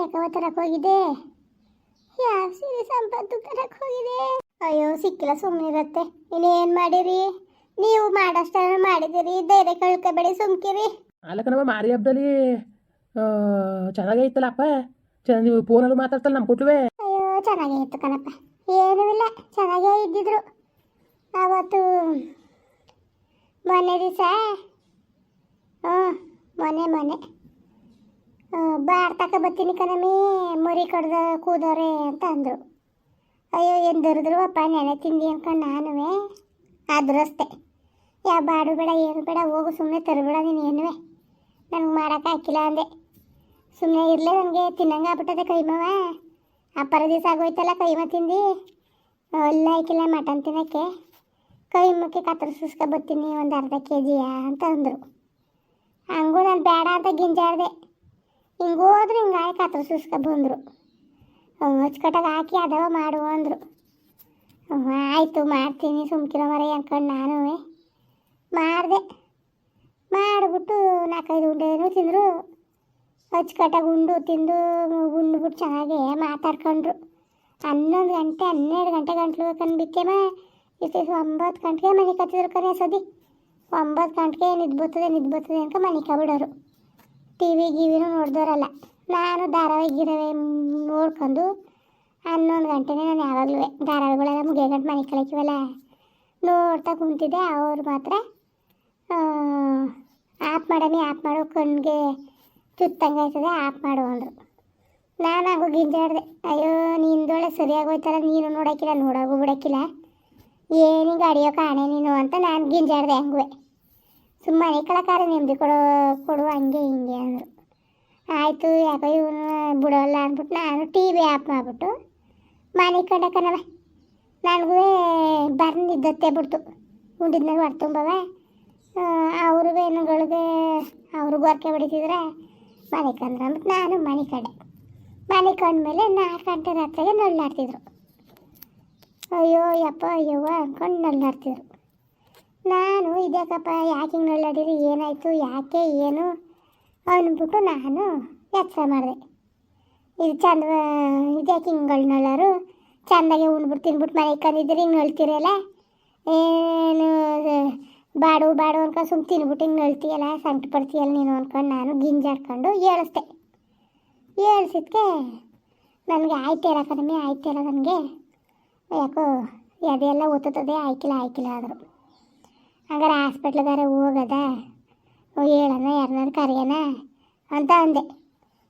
ಯಾಕವ ತರಕ್ಕೆ ಹೋಗಿದ್ದೆ? ಯಾವ ಸೀರೆ ಸಂಪತ್ತು ತರಕ್ಕೆ ಹೋಗಿದೆ ಅಯ್ಯೋ ಸಿಕ್ಕಿಲ್ಲ ಸುಮ್ಮನಿರತ್ತೆ ಇನ್ನೇನು ಮಾಡಿರಿ? ನೀವು ಮಾಡಷ್ಟ ಮಾಡಿದಿರಿ. ಧೈರ್ಯ ಕಳ್ಕೊಬೇಡಿ ಸುಮ್ಕಿರಿ. ಅಲ್ಲಕನವ ಮಾರಿ ಹಬ್ಬದಲ್ಲಿ ಚೆನ್ನಾಗೇ ಇತ್ತಲ್ಲಪ್ಪ. ಚೆನ್ನಾಗಿ ನೀವು ಫೋನಲ್ಲಿ ಮಾತಾಡ್ತಲ್ಲ ನಮ್ಮ ಕೊಟ್ಟುವೆ ಅಯ್ಯೋ ಚೆನ್ನಾಗೇ ಇತ್ತು ಕಣಪ್ಪ. ಏನೂ ಇಲ್ಲ ಚೆನ್ನಾಗೇ ಇದ್ದಿದ್ರು. ಅವತ್ತು ಮೊನ್ನೆ ದಿವಸ ಹ್ಞೂ ಮೊನ್ನೆ ಮೊನ್ನೆ. ಬಾರ್ ತಕ ಬರ್ತೀನಿ ಕಣಮಿ ಮರಿ ಕಡ್ದ ಕೂದವ್ರೆ ಅಂತ ಅಂದರು. ಅಯ್ಯೋ, ಏನು ದರಿದ್ರು ಅಪ್ಪ, ನೆನೆ ತಿಂದು ಅನ್ಕೊಂಡು ನಾನುವೆ. ಆದ್ರೂ ಯಾ, ಬಾಡು ಬೇಡ, ಏನು ಬೇಡ, ಹೋಗು ಸುಮ್ಮನೆ ತರಬೇಡ ನೀನು ಏನುವೆ ನನಗೆ ಮಾಡೋಕೆ ಹಾಕಿಲ್ಲ ಅಂದೆ. ಸುಮ್ಮನೆ ಇರಲೇ ನನಗೆ, ತಿನ್ನಂಗೆ ಆಗ್ಬಿಟ್ಟದೆ ಕೈಮವ ಅಪ್ಪರ ದಿವಸ ಆಗೋಯ್ತಲ್ಲ, ಕೈಮ ತಿಂದು. ಅಲ್ಲ ಹಾಕಿಲ್ಲ ಮಟನ್ ತಿನ್ನೋಕ್ಕೆ. ಕೈಮಕ್ಕೆ ಕತ್ತರಿಸ್ಕ ಬರ್ತೀನಿ ಒಂದು ಅರ್ಧ ಕೆ ಜಿಯಾ ಅಂತ ಅಂದರು. ಹಂಗೂ ನಾನು ಬೇಡ ಅಂತ ಗಿಂಜಾಡ್ದೆ. ಹಿಂಗೆ ಹೋದ್ರೆ ಹಿಂಗಾಗಿ ಸುಸ್ಕ ಬಂದರು. ಅಚ್ಚುಕಟ್ಟಾಗಿ ಹಾಕಿ ಅದವ ಮಾಡು ಅಂದರು. ಆಯಿತು ಮಾಡ್ತೀನಿ ಸುಮ್ಕಿರೋ ಮರ ಅನ್ಕೊಂಡು ನಾನು ಮಾಡಿದೆ. ಮಾಡಿಬಿಟ್ಟು ನಾಲ್ಕೈದು ಉಂಡೆನೂ ತಿಂದರು. ಅಚ್ಚುಕಟ್ಟಾಗಿ ಉಂಡು ತಿಂದು ಉಂಡ್ಬಿಟ್ಟು ಚೆನ್ನಾಗಿ ಮಾತಾಡ್ಕೊಂಡ್ರು. ಹನ್ನೊಂದು ಗಂಟೆ, ಹನ್ನೆರಡು ಗಂಟೆ ಗಂಟ್ಲು ಕಂಡ್ಬಿಟ್ಟೆಮ ಇಷ್ಟು ಒಂಬತ್ತು ಗಂಟೆಗೆ ಮನೆ ಕತ್ತಿದ್ರು ಕರೆ ಸದಿ. ಒಂಬತ್ತು ಗಂಟೆಗೆ ನಿದ್ದು ಬರ್ತದೆ ನಿದ್ದು ಬರ್ತದೆ ಅಂತ ಮನೆ ಕಬಿಡೋರು. T V ಗಿವಿನೂ ನೋಡ್ದೋರಲ್ಲ. ನಾನು ಧಾರಾವಾಹಿ ಗಿರವೆ ನೋಡ್ಕೊಂಡು ಹನ್ನೊಂದು ಗಂಟೆನೇ ನಾನು ಯಾವಾಗಲೂ ಧಾರಾವಾಹಿಗಳೆಲ್ಲ ಮುಗಿಯ ಗಂಟೆ ಮನೆ ಕಳಿತೀವಲ್ಲ. ನೋಡ್ತಾ ಕುಂತಿದ್ದೆ, ಅವ್ರು ಮಾತ್ರ ಆಪ್ ಮಾಡಮಿ, ಆಪ್ ಮಾಡು ಕಣ್ಣಿಗೆ ಚುತ್ತಂಗೆ ಆಯ್ತದೆ, ಆಪ್ ಮಾಡು ಅಂದರು. ನಾನು ಆಗೋ ಗಿಂಜಾಡ್ದೆ, ಅಯ್ಯೋ ನಿಂದೊಳೆ ಸರಿಯಾಗಿ ಹೋಯ್ತಲ್ಲ ನೀನು ನೋಡೋಕ್ಕಿಲ್ಲ ನೋಡೋಗೂ ಬಿಡೋಕ್ಕಿಲ್ಲ ಏನಿಗೆ ಅಡಿಯೋ ಕಾಣೆ ನೀನು ಅಂತ ನಾನು ಗಿಂಜಾಡ್ದೆ ಹಂಗುವೆ. ಸುಮ್ಮನೆ ಕಳಕಾರ ನೆಮ್ಮದಿ ಕೊಡೋ ಕೊಡು ಹಂಗೆ ಹಿಂಗೆ ಅಂದರು. ಆಯಿತು, ಯಾಕೋ ಇವನು ಬಿಡೋಲ್ಲ ಅಂದ್ಬಿಟ್ಟು ನಾನು ಟಿ ವಿ ಆಫ್ ಮಾಡಿಬಿಟ್ಟು ಮನೆ ಕಂಡಕ್ಕನವ ನನಗೂ ಬರ್ನಿದ್ದತ್ತೆ ಬಿಡ್ತು. ಉಂಡಿದ್ಮೇಲೆ ಹೊರ ತುಂಬವ ಅವರು ಬೇನುಗಳಿಗೆ ಅವ್ರಿಗೂ ಅರ್ಕೆ ಹೊಡಿತಿದ್ರೆ ಮನೆ ಕಂದ್ರೆ ಅಂದ್ಬಿಟ್ಟು ನಾನು ಮನೆ ಕಡೆ. ಮನೆ ಕಂಡ್ಮೇಲೆ ನಾಲ್ಕು ಗಂಟೆ ರಾತ್ರಿಗೆ ನಳ್ಳಾಡ್ತಿದ್ರು ಅಯ್ಯೋ, ಯಪ್ಪ, ಅಯ್ಯವ್ವ ಅಂದ್ಕೊಂಡು ನಳ್ಳಾಡ್ತಿದ್ರು ನಾನು ಇದ್ಯಾಕಪ್ಪ ಯಾಕೆ ಹಿಂಗೆ ನಳ್ಳಾಡಿರಿ ಏನಾಯಿತು, ಯಾಕೆ, ಏನು? ಅಂದ್ಬಿಟ್ಟು ನಾನು ಎಚ್ಚರ ಮಾಡಿದೆ. ಇದು ಚಂದ ಇದ್ಯಾಕೆ ಹಿಂಗೆ ನಳ್ಳಾರು ಚಂದಾಗೆ ಉಂಡ್ಬಿಟ್ಟು ತಿನ್ಬಿಟ್ಟು ಮನೆ ಕಂದಿದ್ದೀರಿ, ಹಿಂಗೆ ನಳ್ತೀರಲ್ಲ? ಏನು ಬಾಡು ಬಾಡು ಅನ್ಕೊಂಡು ಸುಮ್ಮನೆ ತಿನ್ಬಿಟ್ಟು ಹಿಂಗೆ ನಳ್ತೀಯಲ್ಲ ಸಂಕಟ ಪಡ್ತೀಯಲ್ಲ ನೀನು ಅಂದ್ಕೊಂಡು ನಾನು ಗಿಂಜಾಡ್ಕೊಂಡು ಏಳಿಸ್ದೆ. ಏಳ್ಸಿದ್ಕೆ ನನಗೆ ಆಯ್ತಿಲ್ಲ ಕಡಿಮೆ ಹೇಳೋ ನನಗೆ. ಯಾಕೋ ಅದೆಲ್ಲ ಒತ್ತುತ್ತದೆ, ಆಯ್ಕಿಲ್ಲ ಆಯ್ಕಿಲ್ಲ ಆದರು. ಹಂಗಾರೆ ಹಾಸ್ಪಿಟ್ಲಿಗಾರೆ ಹೋಗದ? ಹೇಳೋಣ ಯಾರನ್ನಾರು ಕರೆಯೋಣ ಅಂತ ಅಂದೆ.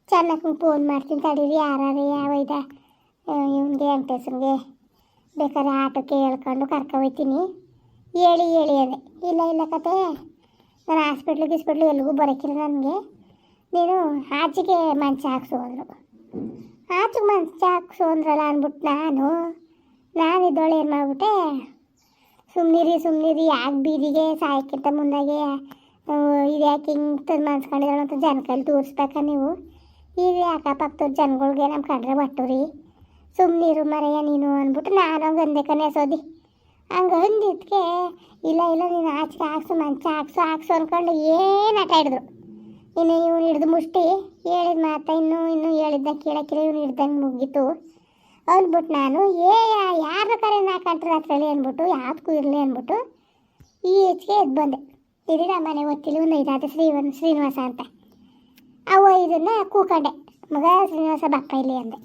ಚೆನ್ನಾಗಿ ಫೋನ್ ಮಾಡ್ತೀನಿ ತಡೀರಿ ಯಾರು ಯಾವ ಇದ? ಇವನಿಗೆ, ವೆಂಕಟೇಶನ್ಗೆ ಬೇಕಾದ್ರೆ ಆಟೋಕ್ಕೆ ಹೇಳ್ಕೊಂಡು ಕರ್ಕೊ ಹೋಯ್ತೀನಿ. ಹೇಳಿ ಹೇಳಿ ಅದೆ. ಇಲ್ಲ ಇಲ್ಲ ಕತೆ. ನಾನು ಹಾಸ್ಪಿಟ್ಲು ಗಿಸ್ಪಿಟ್ಲು ಎಲ್ಲಿಗೂ ಬರೋಕ್ಕಿಲ್ಲ ನನಗೆ. ನೀನು ಆಚೆಗೆ ಮಂಚ ಹಾಕ್ಸು ಅಂದರು. ಆಚೆಗೆ ಮಂಚ ಹಾಕ್ಸು ಅಂದ್ರಲ್ಲ ಅಂದ್ಬಿಟ್ಟು ನಾನು. ನಾನು ಇದ್ದೋಳು ಏನು ಮಾಡ್ಬಿಟ್ಟೆ? ಸುಮ್ಮನಿರಿ ಸುಮ್ಮನಿರಿ ಯಾಕೆ ಬೀದಿಗೆ ಸಾಯಕ್ಕಿಂತ ಮುಂದಾಗೆ ಇದು ಯಾಕೆ ಹಿಂಗೆ ತಂದು ಮನ್ಸ್ಕೊಂಡಿದ್ದಾಳೆ ಅಂತ ಜನ ಕೈಲಿ ತೋರಿಸ್ಬೇಕ ನೀವು? ಈಗ ಪಕ್ಕದ ಜನಗಳಿಗೆ ನಮ್ಮ ಕಂಡ್ರೆ ಬಟ್ಟುರಿ ಸುಮ್ಮನಿರು ಮರೆಯ ನೀನು ಅಂದ್ಬಿಟ್ಟು ನಾನು ಹಂಗೆ ಅಂದೆ ಕನೆ ಸೋದಿ. ಹಂಗೆ ಅಂದಿದ್ದಕ್ಕೆ ಇಲ್ಲ ಇಲ್ಲ, ನೀನು ಆಚೆಗೆ ಹಾಕ್ಸು, ಮಂಚ ಹಾಕ್ಸು ಹಾಕ್ಸು ಅಂದ್ಕೊಂಡು ಏನು ಆಟ ಹಿಡಿದ್ರು ಇನ್ನು ಇವ್ನು ಹಿಡ್ದು ಮುಷ್ಟಿ, ಹೇಳಿದ ಮಾತಾ ಇನ್ನೂ ಇನ್ನೂ ಹೇಳಿದ್ದ ಕೇಳಕ್ಕಿಲ್ಲ, ಇವನು ಹಿಡ್ದಂಗೆ ಮುಗೀತು. ಅಂದ್ಬಿಟ್ಟು ನಾನು, ಏ, ಯಾರ ಕರೆ ನಾಲ್ಕು ರಾತ್ರಿಯಲ್ಲಿ ಅಂದ್ಬಿಟ್ಟು ಯಾವ್ದಕ್ಕೂ ಇರಲಿ ಅಂದ್ಬಿಟ್ಟು ಈ ಹೆಚ್ಚಿಗೆ ಎದ್ದು ಬಂದೆ. ನಮ್ಮ ಮನೆ ಒತ್ತಿಲಿ ಒಂದು ಇದಾದ ಶ್ರೀವನ್, ಶ್ರೀನಿವಾಸ ಅಂತ. ಅವ ಇದನ್ನ ಕೂಕಂಡೆ. ಮಗ ಶ್ರೀನಿವಾಸ ಬಪ್ಪ ಇಲ್ಲಿ ಅಂದೆ.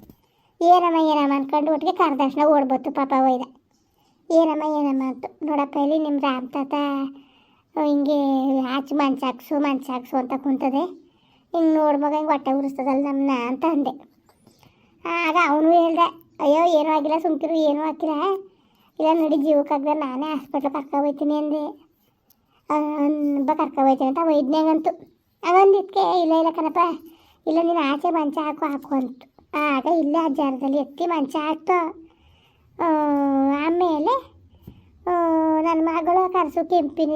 ಏನಮ್ಮ ಏನಮ್ಮ ಅಂದ್ಕೊಂಡು ಒಟ್ಟಿಗೆ ಕರ್ದಕ್ಷಣ ಓಡ್ಬತ್ತು, ಪಾಪ ಒಯ್ದ ಏನಮ್ಮ ಏನಮ್ಮ ಅಂತ. ನೋಡಪ್ಪ, ಇಲ್ಲಿ ನಿಮ್ಮ ರಾಮ್ ತಾತ ಹಿಂಗೆ ಆಚೆ ಮಂಚ ಹಾಕ್ಸು ಮಂಚ ಅಂತ ಕುಂತದೆ. ಹಿಂಗೆ ನೋಡ್ ಮಗ ಹಿಂಗೆ ಹೊಟ್ಟೆ ಉರಿಸ್ತದಲ್ಲ ನಮ್ಮನ್ನ ಅಂತ ಅಂದೆ. ಆಗ ಅವನು ಹೇಳ್ದೆ ಅಯ್ಯೋ, ಏನೂ ಆಗಿಲ್ಲ, ಸುಮ್ಕಿರು, ಏನೂ ಹಾಕಿಲ್ಲ. ಇಲ್ಲ, ನೋಡಿ ಜೀವಕ್ಕಾಗ್ದೆ ನಾನೇ ಹಾಸ್ಪಿಟ್ಲ್ ಕರ್ಕೊ ಹೋಯ್ತೀನಿ ಅಂದೆ. ಕರ್ಕೊ ಹೋಯ್ತೀನಿ ಅಂತ ವೈದ್ಯಂಗಂತು ಅವಂದಿದ್ಕೆ ಇಲ್ಲ ಇಲ್ಲ, ಕಣಪ್ಪ, ಇಲ್ಲ, ನೀನು ಆಚೆ ಮಂಚ ಹಾಕು ಹಾಕು ಅಂತು. ಆಗ ಇಲ್ಲೇ ಆ ಜಾರದಲ್ಲಿ ಎತ್ತಿ ಮಂಚ ಹಾಕ್ತು. ಆಮೇಲೆ ನನ್ನ ಮಗಳು ಕರ್ಸು ಕೆಂಪಿನ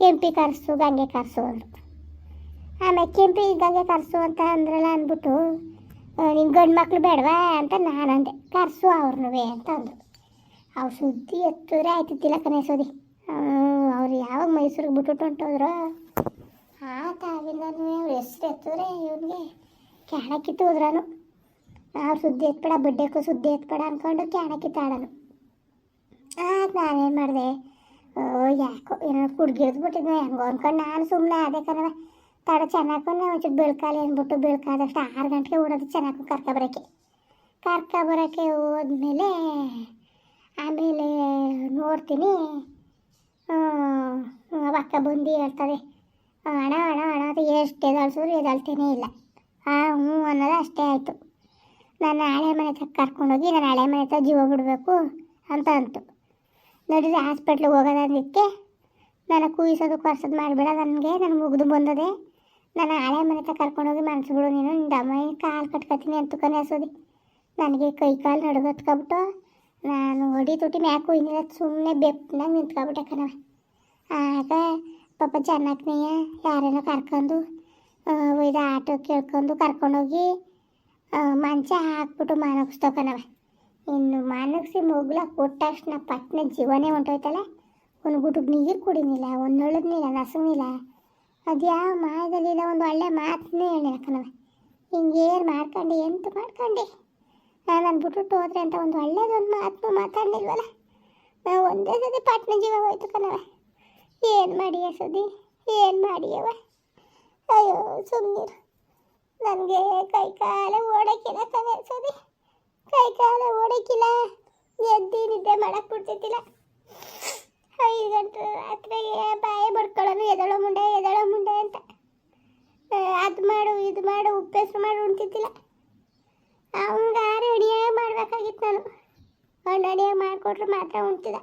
ಕೆಂಪಿ ಕರ್ಸು, ಗಂಗೆ ಕರ್ಸು ಅಂದರು ಆಮೇಲೆ ಕೆಂಪಿ ಗಂಗೆ ಕರ್ಸು ಅಂತ ಅಂದ್ರಲ್ಲ ಅಂದ್ಬಿಟ್ಟು ನಿಮ್ಮ ಗಂಡು ಮಕ್ಳು ಬೇಡವಾ ಅಂತ ನಾನು ಅಂದೆ. ಕರ್ಸು ಅವ್ರನ್ನೂ ಅಂತ ಅಂದರು. ಅವ್ರು ಸುದ್ದಿ ಎತ್ತಿದ್ರೆ ಆಯ್ತು ತಿಲಕನೇ ಸೋದಿ. ಅವ್ರು ಯಾವಾಗ ಮೈಸೂರಿಗೆ ಬಿಟ್ಟು ಹೊಂಟೋದ್ರು? ಆ ತಾವಿಂದನೂ ಅವ್ರು ಹೆಸ್ರು ಎತ್ತಿದ್ರೆ ಇವನಿಗೆ. ಕ್ಯಾಣಕ್ಕಿತ್ತು ಹೋದ್ರನು. ಅವ್ರು ಸುದ್ದಿ ಎತ್ಬೇಡ ಬಡ್ಡೆಕ್ಕೂ ಸುದ್ದಿ ಎತ್ಬೇಡ ಅಂದ್ಕೊಂಡು ಕ್ಯಾಣಕ್ಕಿತ್ತಾಡನು ಆಯ್ತು ನಾನೇನು ಮಾಡಿದೆ? ಓ, ಯಾಕೋ ಏನೋ ಕುಡ್ಗಿಡ್ದು ಬಿಟ್ಟಿದ್ದೆ ಹೆಂಗೋ ಅಂದ್ಕೊಂಡು ನಾನು ಸುಮ್ಮನೆ ಅದೇ ಕಣವ ತಡ ಚೆನ್ನಾಗೂ ಒಂಚೂರು ಬೆಳ್ಕಾಲಿ ಅಂದ್ಬಿಟ್ಟು ಬೆಳ್ಕಾದಷ್ಟು ಆರು ಗಂಟೆಗೆ ಓಡೋದು ಚೆನ್ನಾಗಿ ಕರ್ಕೊಬರೋಕ್ಕೆ ಕರ್ಕೊಬರೋಕ್ಕೆ ಹೋದ್ಮೇಲೆ ಆಮೇಲೆ ನೋಡ್ತೀನಿ. ಅಕ್ಕ ಬಂದು ಹೇಳ್ತದೆ ಹಣ ಹಣ ಹಣ ಅದು ಎಷ್ಟು ಎದಾಳ್ಸಿದ್ರು ಎದಾಳ್ತೇನೆ ಇಲ್ಲ. ಆ, ಹ್ಞೂ ಅನ್ನೋದು ಅಷ್ಟೇ ಆಯಿತು. ನಾನು ಹಳೆ ಮನೆ ತಕ್ಕ ಕರ್ಕೊಂಡೋಗಿ ನಾನು ಹಳೆ ಮನೆ ಹತ್ರ ಜೀವ ಬಿಡಬೇಕು ಅಂತ ಅಂತು. ನೋಡಿದ್ರೆ ಹಾಸ್ಪಿಟ್ಲಿಗೆ ಹೋಗೋದಂದಿಕ್ಕೆ ನಾನು ಕೂಯಿಸೋದು, ಕೊರ್ಸೋದು ಮಾಡಿಬಿಡ, ನನಗೆ ನಾನು ಮುಗಿದು ಬಂದದೆ. ನಾನು ಹಳೆ ಮನೆ ತಗ ಕರ್ಕೊಂಡೋಗಿ ಮನ್ಸುಗಳು ನೀನು ನಿನ್ನ ಅಮ್ಮ ಕಾಲು ಕಟ್ಕೊತೀನಿ ಅಂತ ಕನೆಸೋದಿ ನನಗೆ ಕೈ ಕಾಲು ನಡುಗತ್ಕೊಬಿಟ್ಟು ನಾನು ಹೊಡಿ ತುಟಿ ಮ್ಯಾಕು ಇನ್ನಿಲ್ಲ ಸುಮ್ಮನೆ ಬೆಪ್ಪನಾಗ ನಿಂತ್ಕೊಬಿಟ್ಟೆ ಕಣವ ಆಗ ಪಾಪ ಚೆನ್ನಾಗ್ನೆಯ ಯಾರೇನೋ ಕರ್ಕೊಂಡು ಒಯ್ದು ಆಟೋ ಕೇಳ್ಕೊಂಡು ಕರ್ಕೊಂಡೋಗಿ ಮಂಚ ಹಾಕ್ಬಿಟ್ಟು ಮಾನಗಿಸ್ತೋ ಕಣವ ಇನ್ನು ಮನಗಿಸಿ ಮುಗ್ಲ, ಕೊಟ್ಟ ತಕ್ಷಣ ಪಟ್ನ ಜೀವನೇ ಹೊಂಟೋಯ್ತಲ್ಲ. ಒಂದು ಗುಟುಕ್ ನೀರು ಕುಡಿನಿಲ್ಲ ಒಂದು ನೊಳದ್ನಿಲ್ಲ ನಸನಿಲ್ಲ ಅದು ಯಾವ ಮಾಯದಲ್ಲಿಲ್ಲ ಒಂದು ಒಳ್ಳೆ ಮಾತನ್ನೇ ಹೇಳಿಲ್ಲ ಕಣವ ಹಿಂಗೇನು ಮಾಡ್ಕೊಂಡು, ಎಂತ ಮಾಡ್ಕೊಂಡು? ನಾನು ಬಿಟ್ಬಿಟ್ಟು ಹೋದ್ರೆ ಅಂತ ಒಂದು ಒಳ್ಳೇದೊಂದು ಮಾತನ್ನು ಮಾತಾಡಲಿಲ್ವಲ್ಲ? ನಾವು ಒಂದೇ ಸತಿ ಪಟ್ನ ಜೀವ ಹೋಯ್ತು ಕಣವ ಏನು ಮಾಡಿಯ ಸದಿ ಏನು ಮಾಡಿಯವ ಅಯ್ಯೋ ಸುಮ್ಮನಿರು ನನಗೆ ಕೈ ಕಾಲ ಓಡಕ್ಕಿಲ್ಲ ಕಣೆ ಸುದಿ ಕೈ ಕಾಲ ಓಡಕ್ಕಿಲ್ಲ ಎದ್ದು ನಿದ್ದೆ ಮಾಡಕ್ಕೆ ಬಿಡ್ತಿದ್ದಿಲ್ಲ ಐದು ಗಂಟೆ ರಾತ್ರಿಗೆ ಬಾಯಿ ಬಡ್ಕೊಳ್ಳೋನು ಎದಳೋ ಮುಂಡೆ ಎದಳೋ ಮುಂಡೆ ಅಂತ ಅದು ಮಾಡು ಇದು ಮಾಡು ಉಪ್ಪೆಸ್ರು ಮಾಡು ಉಣ್ತಿದ್ದಿಲ್ಲ ಅವನಿಗೆ ಆರು ಅಡಿಯಾಗ ಮಾಡ್ಬೇಕಾಗಿತ್ತು ನಾನು ಅವ್ನು ಮಾಡಿಕೊಟ್ರೆ ಮಾತ್ರ ಉಂಟಿದ.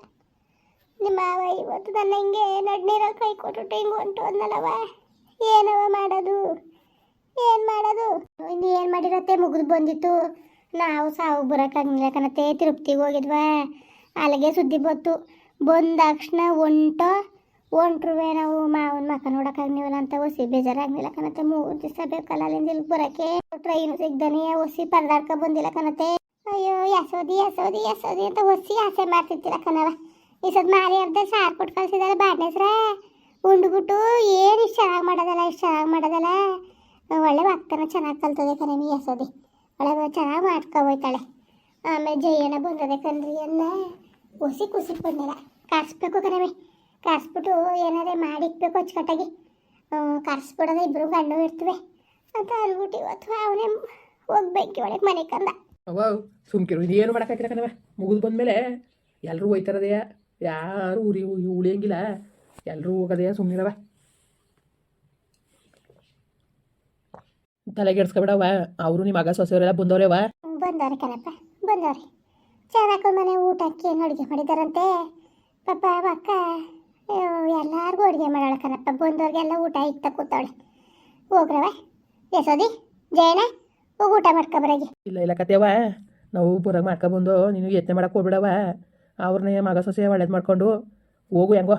ನಿಮ್ಮ ಮಾವ ಇವತ್ತು ನನ್ನ ಹಿಂಗೆ ನಡ್ನೀರಲ್ಲಿ ಕೈ ಕೊಟ್ಟು ಹಿಂಗೆ ಹೊಂಟು ಅಂದಲ್ಲವ ಏನವ ಮಾಡೋದು? ಏನು ಮಾಡೋದು? ಇನ್ನು ಏನು ಮಾಡಿರತ್ತೆ ಮುಗಿದು ಬಂದಿತ್ತು. ನಾವು ಸಾವು ಬರೋಕ್ಕಾಗಿಲ್ಲ ಕಣತ್ತೆ. ತಿರುಪ್ತಿಗೆ ಹೋಗಿದ್ವಾ. ಅಲ್ಲಿಗೆ ಸುದ್ದಿ ಬಂತು. ಬಂದ ತಕ್ಷಣ ಹೊಂಟೋ ಹೊಂಟ್ರುವೆ ನಾವು ಮಾವನ ಮಕ್ಕ ನೋಡೋಕ್ಕಾಗ್ನಿವಲ್ಲ ಅಂತ ಒಸಿ ಬೇಜಾರಾಗ್ಲಿಲ್ಲ ಕಣತ್ತೆ. ಮೂರು ದಿವಸ ಬೇಕಲ್ಲ ಅಲ್ಲಿಂದ ಇಲ್ಲಿ ಬರೋಕೆ ಟ್ರೈನು ಸಿಗ್ದಾನೆ ಒಸಿ ಪರದಾಡ್ಕ ಬಂದಿಲ್ಲ ಕಣತ್ತೆ. ಅಯ್ಯೋ ಯಸೋದಿ ಯಸೋದಿ ಯಸೋದಿ ಅಂತ ಒಸಿ ಆಸೆ ಮಾಡ್ತಿರ್ತಿಲ್ಲ ಕಣವ ಈ ಸದ್ ಮಾರಿ ಅರ್ಧ ಸಾರ್ ಕೊಟ್ಟು ಕಳ್ಸಿದಾರೆ ಬಾಡ್ನೆಸ್ರ. ಉಂಡ್ಬಿಟ್ಟು ಏನು ಇಷ್ಟು ಚೆನ್ನಾಗಿ ಮಾಡೋದಲ್ಲ, ಇಷ್ಟು ಚೆನ್ನಾಗಿ ಮಾಡೋದಲ್ಲ. ಒಳ್ಳೆ ವಾಕ್ತನ ಚೆನ್ನಾಗಿ ಕಲ್ತದೆ ಕಣಮಿ ಯಸೋದಿ ಒಳ್ಳೆ ಚೆನ್ನಾಗಿ ಮಾಡ್ಕೊ ಹೋಯ್ತಾಳೆ. ಆಮೇಲೆ ಜಯಣ್ಣ ಬಂದದೆ ಕಣ್ರಿ ಎಲ್ಲ ಒಸಿ ಕುಸಿ ಬಂದಿಲ್ಲ. ಕಾಸ್ಬೇಕು ಕಣವೆ ಕರ್ಸ್ಬಿಟ್ಟು ಏನಾರೇ ಮಾಡಿಕ್ಬೇಕು ಅಚ್ಚುಕಟ್ಟಾಗಿ. ಕರ್ಸ್ಬಿಡೋದ ಇಬ್ಬರು ಗಂಡು ಇರ್ತವೆ ಅಂತ ಅಂದ್ಬಿಟ್ಟು ಇವತ್ತು ಅವನೇ ಹೋಗಿ ಬೆಂಕಿ ಒಳಗೆ ಮನೆ ಕಂದ. ಅವ್ವ ಸುಮ್ಕಿರು ಏನು ಮಾಡೋಕ್ಕಾಗಿಲ್ಲ ಕಣವ ಮುಗಿದು ಬಂದಮೇಲೆ ಎಲ್ಲರೂ ಹೋಯ್ತಾರದೆಯ. ಯಾರು ಉರಿ ಉಳಿಯಂಗಿಲ್ಲ. ಎಲ್ಲರೂ ಹೋಗೋದೆಯ ಸುಮ್ಮನಿರವ ತಲೆಗೆಡ್ಸ್ಕೊಬಿಡವ ಅವರು ನಿಮ್ಮ ಮಗ ಸೊಸೆಯವರೆಲ್ಲ ಬಂದವ್ರೇವ ಬಂದವ್ರೆ ಕಣಪ್ಪ ಬಂದವ್ರೆ. ಚೆನ್ನಾಗಿ ಮನೆ ಊಟಕ್ಕೆ ಏನು ಅಡುಗೆ ಮಾಡಿದಾರಂತೆ. ಪಾಪ ಅಕ್ಕ ಎಲ್ಲರಿಗೂ ಅಡುಗೆ ಮಾಡೋಳ ಕಣಪ್ಪ ಬಂದವ್ರಿಗೆಲ್ಲ ಊಟ ಇತ್ತ ಕೂತವಳೆ. ಹೋಗ್ರವ ಎಸೋದಿ ಜಯನ ಹೋಗಿ ಊಟ ಮಾಡ್ಕೊಬರಾಗಿ ಇಲ್ಲ ಇಲ್ಲ ಕತೆವ ನಾವು ಬರೋಂಗೆ ಮಾಡ್ಕೊಬಂದು ನೀನು ಯತ್ನೆ ಮಾಡಕ್ಕೆ ಹೋಗ್ಬಿಡವ ಅವ್ರನ್ನ ಮಗ ಸೊಸೆ ಒಳ್ಳೇದು ಮಾಡ್ಕೊಂಡು ಹೋಗು ಹೆಂಗೋ.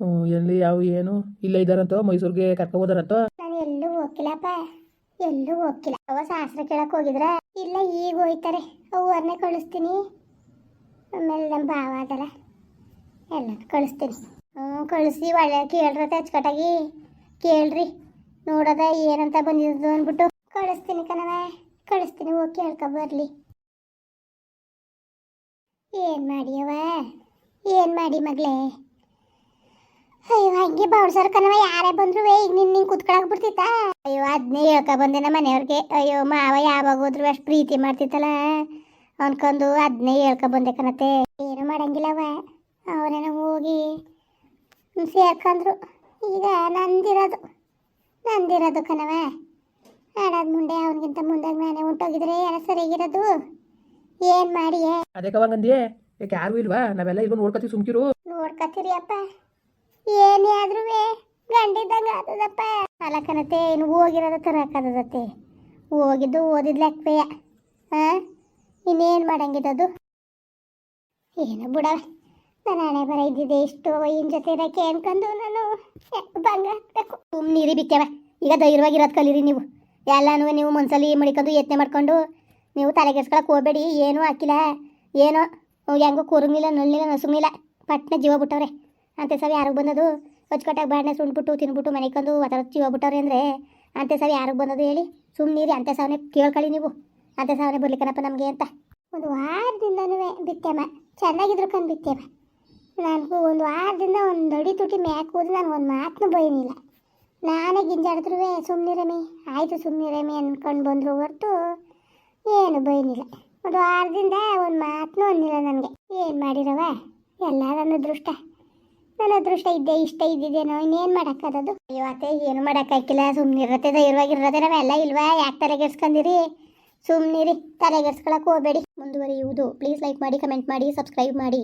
ಹ್ಞೂ ಎಲ್ಲಿ ಯಾವ ಏನು ಇಲ್ಲ ಇದ್ದಾರಂತೋ ಮೈಸೂರಿಗೆ ಕರ್ಕೊ ಹೋದಾರಂತೋ. ನಾನು ಎಲ್ಲೂ ಹೋಗಿಲ್ಲಪ್ಪ ಎಲ್ಲೂ ಹೋಗಿಲ್ಲ ಅವ ಶಾಸ್ತ್ರ ಕೇಳಕ್ಕೆ ಹೋಗಿದ್ರ. ಇಲ್ಲ ಈಗ ಹೋಯ್ತಾರೆ. ಅವ್ರನ್ನೇ ಕಳಿಸ್ತೀನಿ. ಆಮೇಲೆ ನಮ್ಮ ಭಾವ ಅದಲ್ಲ. ಎಲ್ಲ ಕಳಿಸ್ತೀನಿ. ಕಳಿಸಿ ಒಳ್ಳೆ ಕೇಳ್ರ ಅಚ್ಚುಕಟ್ಟಾಗಿ ಕೇಳ್ರಿ, ನೋಡೋದ ಏನಂತ ಬಂದಿದ್ದು ಅಂದ್ಬಿಟ್ಟು. ಕಳಿಸ್ತೀನಿ ಕಣವೆ ಕಳಿಸ್ತೀನಿ, ಹೋಗಿ ಕೇಳ್ಕೊ ಬರ್ಲಿ. ಏನು ಮಾಡಿಯವ ಏನು ಮಾಡಿ ಮಗಳೇ? ಅಯ್ಯೋ, ಹಂಗೆ ಬೌಡ್ಸರ್ ಕಣವ ಯಾರೇ ಬಂದ್ರು ಈಗ ನಿನ್ ನಿಂಗೆ ಕುತ್ಕೊಳಕ್ ಬಿಡ್ತಿತ್ತ? ಅಯ್ಯೋ ಅದನ್ನೇ ಹೇಳ್ಕ ಬಂದೆ ನಮ್ಮ ಮನೆಯವ್ರಿಗೆ. ಅಯ್ಯೋ, ಮಾವ ಯಾವಾಗ ಹೋದ್ರು ಅಷ್ಟು ಪ್ರೀತಿ ಮಾಡ್ತಿತ್ತಲ್ಲ? ಅನ್ಕೊಂಡು ಅದನ್ನೇ ಹೇಳ್ಕೊ ಬಂದೆ ಕಣತೆ ಏನು ಮಾಡಂಗಿಲ್ಲವ ಅವರೇನೋ ಹೋಗಿ ಸೇರ್ಕೊಂಡ್ರು ಈಗ ನಂದಿರೋದು. ನಂದಿರೋದು ಕಣವೆ ಹಾಡಾದ ಮುಂದೆ ಅವನಿಗಿಂತ ಮುಂದೆ ನಾನೇ ಉಂಟೋಗಿದ್ರೆ ಎಲ್ಲ ಸರಿಯಾಗಿರೋದು. ಏನು ಮಾಡಿಯೇ ಅದೇ ಕವಾಗಂದಿ ಯಾಕೆ ಯಾರು ಇಲ್ವಾ? ನಾವೆಲ್ಲ ಇಲ್ಲಿ ನೋಡ್ಕೊತೀವಿ ಸುಮ್ಕಿರು. ನೋಡ್ಕತ್ತೀರಿ ಅಪ್ಪ ಏನೇ ಆದ್ರೂ ಗಂಡಿದ್ದಂಗೆ ಆತದಪ್ಪ. ಕನತೆ ಇನ್ನು ಹೋಗಿರೋದ ತರಕಾದದತ್ತೆ. ಹೋಗಿದ್ದು ಓದಿದ್ ಲೆಕ್ಕವೆಯ. ಹಾಂ ಇನ್ನೇನು ಮಾಡಂಗಿದ್ದದು ಏನು ಬಿಡವ? ನಾನು ಹಣೆ ಇಷ್ಟು ಇನ್ ಜೊತೆ ಇರಕ್ಕೆ ಅನ್ಕೊಂಡು ನಾನು ಭಂಗ ಹಾಕ್ಬೇಕು. ನೀರಿ ಬಿತ್ತವ ಈಗ ಧೈರ್ಯವಾಗಿರೋದು ಕಲೀರಿ ನೀವು. ಎಲ್ಲಾನು ನೀವು ಮನ್ಸಲ್ಲಿ ಮಡಿಕೊಂಡು ಯತ್ನೆ ಮಾಡ್ಕೊಂಡು ನೀವು ತಲೆಗೆಡ್ಸ್ಕೊಳಕ್ಕೆ ಹೋಗ್ಬೇಡಿ. ಏನೂ ಹಾಕಿಲ್ಲ. ಏನೋ ಹೆಂಗೋ ಕೂರಂಗಿಲ್ಲ ನಲ್ಲಿಲ್ಲ ನಸುಮಿಲ್ಲ ಪಟ್ನೆ ಜೀವ ಬಿಟ್ಟವ್ರೆ. ಅಂತೆ ಸರಿ ಯಾರಿಗೆ ಬಂದದು? ಅಚ್ಚುಕಟ್ಟಾಗಿ ಬಾಣೆ ಸುಣ್ಬಿಟ್ಟು, ತಿನ್ಬಿಟ್ಟು ಮನೆಕೊಂದು ಒತ್ತರ ಜೀವ ಬಿಟ್ಟವ್ರೆ ಅಂದರೆ ಅಂತೆ ಸರಿ ಯಾರಿಗೆ ಬಂದದು ಹೇಳಿ? ಸುಮ್ಮನೀರಿ ಅಂತೆ ಸಾವನೆ ಕೇಳ್ಕೊಳ್ಳಿ ನೀವು. ಅಂತೆ ಸಾವನೆ ಬರ್ಲಿಕ್ಕನಪ್ಪ ನಮಗೆ ಅಂತ. ಒಂದು ವಾರದಿಂದನೂ ಬಿತ್ತೆಮ್ಮ ಚೆನ್ನಾಗಿದ್ರು ಕಂಡು ಬಿತ್ತೆಮ್ಮ ನನಗೂ ಒಂದು ವಾರದಿಂದ ಒಂದು ಅಡಿ ತುಟಿ ಮ್ಯಾಕ್ ಹೋದ್ರೆ ನನಗೆ ಒಂದು ಮಾತನ್ನು ಬೈನಿಲ್ಲ ನಾನೇ ಗಿಂಜಾಡಿದ್ರು ಸುಮ್ಮನಿರಮಿ ಆಯಿತು ಸುಮ್ಮನಿರಮಿ ಅಂದ್ಕೊಂಡು ಬಂದರು ಹೊರತು ಏನು ಬೈನಿಲ್ಲ ಒಂದು ವಾರದಿಂದ ಒಂದು ಮಾತನ್ನು ಅಂದಿಲ್ಲ ನನಗೆ. ಏನು ಮಾಡಿರವ? ಎಲ್ಲ ನನ್ನ ಅದೃಷ್ಟ ನನ್ನ ಅದೃಷ್ಟ ಇದ್ದೆ, ಇಷ್ಟ ಇದ್ದಿದ್ದೇನೋ, ಇನ್ನೇನು ಮಾಡೋಕ್ಕದದು ಅಯ್ಯೋ ಏನು ಮಾಡೋಕ್ಕಾಗಿಲ್ಲ ಸುಮ್ಮನಿರತ್ತೆ ನಾವು ಎಲ್ಲ ಇಲ್ವಾ? ಯಾಕೆ ತಲೆಗೆಡ್ಸ್ಕೊಂಡಿರಿ ಸುಮ್ಮನಿರಿ ತಲೆಗೆಡ್ಸ್ಕೊಳಕ್ಕೆ ಹೋಗಬೇಡಿ. ಮುಂದುವರಿಯುವುದು. ಪ್ಲೀಸ್ ಲೈಕ್ ಮಾಡಿ ಕಮೆಂಟ್ ಮಾಡಿ ಸಬ್ಸ್ಕ್ರೈಬ್ ಮಾಡಿ.